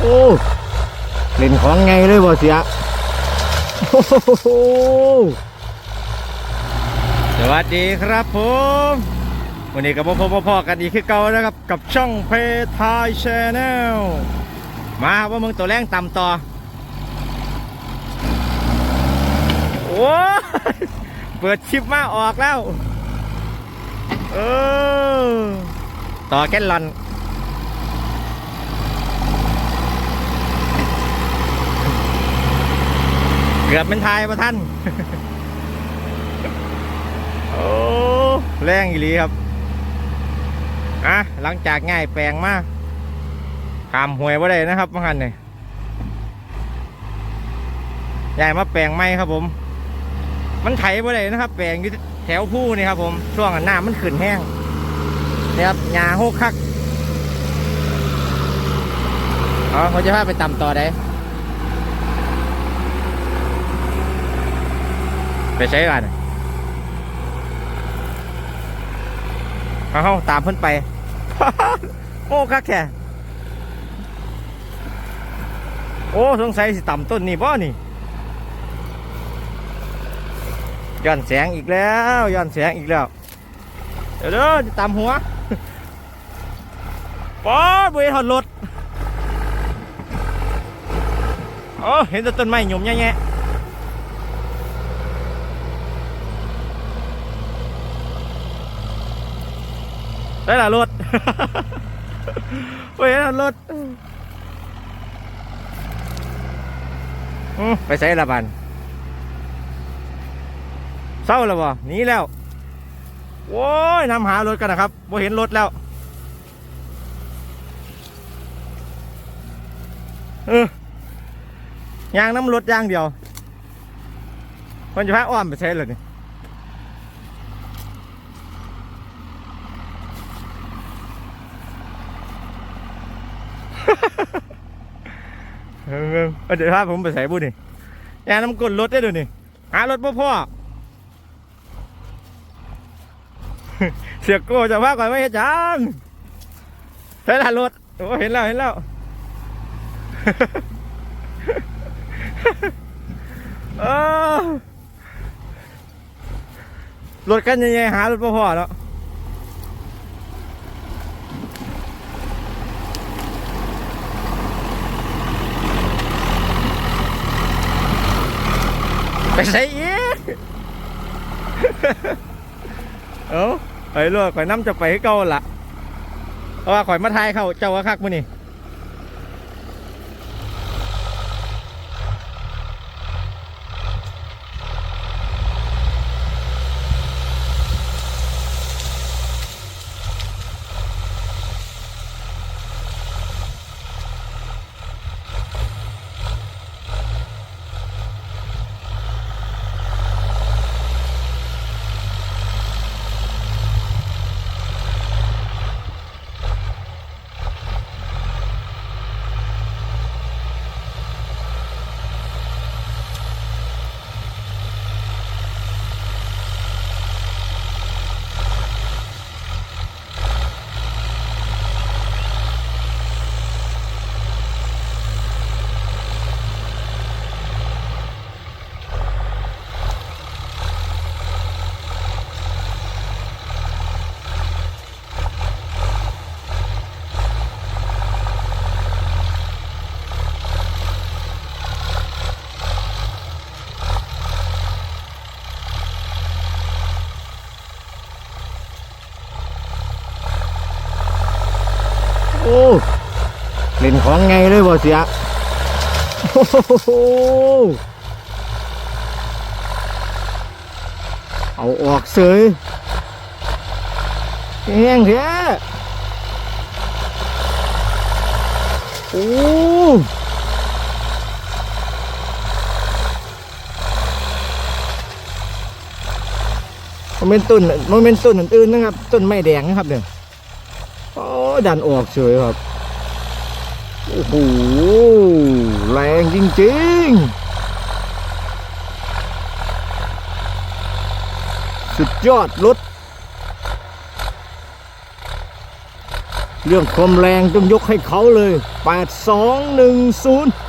โอ้เล่นของไงเลยบ่เสียโอ้โหสวัสดีครับผม วันนี้กับพ่อพ่อกันอีกคือเก่านะครับ กับช่องเพทายชแนลมาว่ามึงตัวแรงต่ำต่อ โอ้ยเปิดชิปมาออกแล้ว เออ ต่อแกนลอน เกือบเป็นไทายประท่าน โอ้แรงอีหลีครับ อะ หลังจากง่ายแปลงมากขามหวยว่าได้นะครับมื่อคันเนี่ยใหญ่มาแปลงไม้ครับผม มันไถว่าได้นะครับ แปลงอยู่แถวผู้นี่ครับผม ช่วงหน้ามันขึ้นแห้งนี่ครับหญ้าโฮกคักเอเขาจะพาไปตำต่อได้ ไปใช้กันเอาเขาตามเพิ่นไป โอ้คักแค่โอ้สงสัยสิต่ำต้นนี่บ่นี่ย้อนแสงอีกแล้วย้อนแสงอีกแล้ว เดี๋ยวเด้อจะตามหัวป๊อดบุยหอดรถโอ้เห็นแต่ต้นไม้หยุ่มแง่ๆ ได้ละรถไปละรถอืมไปใส่ละบันเศร้าแล้วบ่หนีแล้วโว้ยนำหารถกันนะครับบ่เห็นรถแล้วเออยางน้ำรถยางเดียวมันจะพาอ้อมไปใช้เลยนี่ เออเดี๋ยวพาผมไปใส่บุญนี่ยาน้ำกลรถได้ดูนี่หารถพ่อพ่อเสียโก้จะว่าก่อนไม่เห็นจังใช่ละรถโอ้เห็นแล้วเห็นแล้วรถกันยังไงหารถพ่อพ่อแล้ว ไปใส่อีกเอ้าไปลวกข่อยน้ำจะไปให้เก่าละเพราะว่าข่อยมาทายเขาเจ้าว่าคักมื้อนี่ อ้เล่นของไงเลยบ่เสียโอ้โหเอาออกเสยแห้งแท้โอ้มันเป็นต้นมันเป็นต้นอื่นๆนะครับ ต้นไม้แดงนะครับเนี่ย โอ้ดันออกเฉยครับ โอ้โห แรงจริงๆ สุดยอดรถ เรื่องความแรงต้องยกให้เขาเลย 8210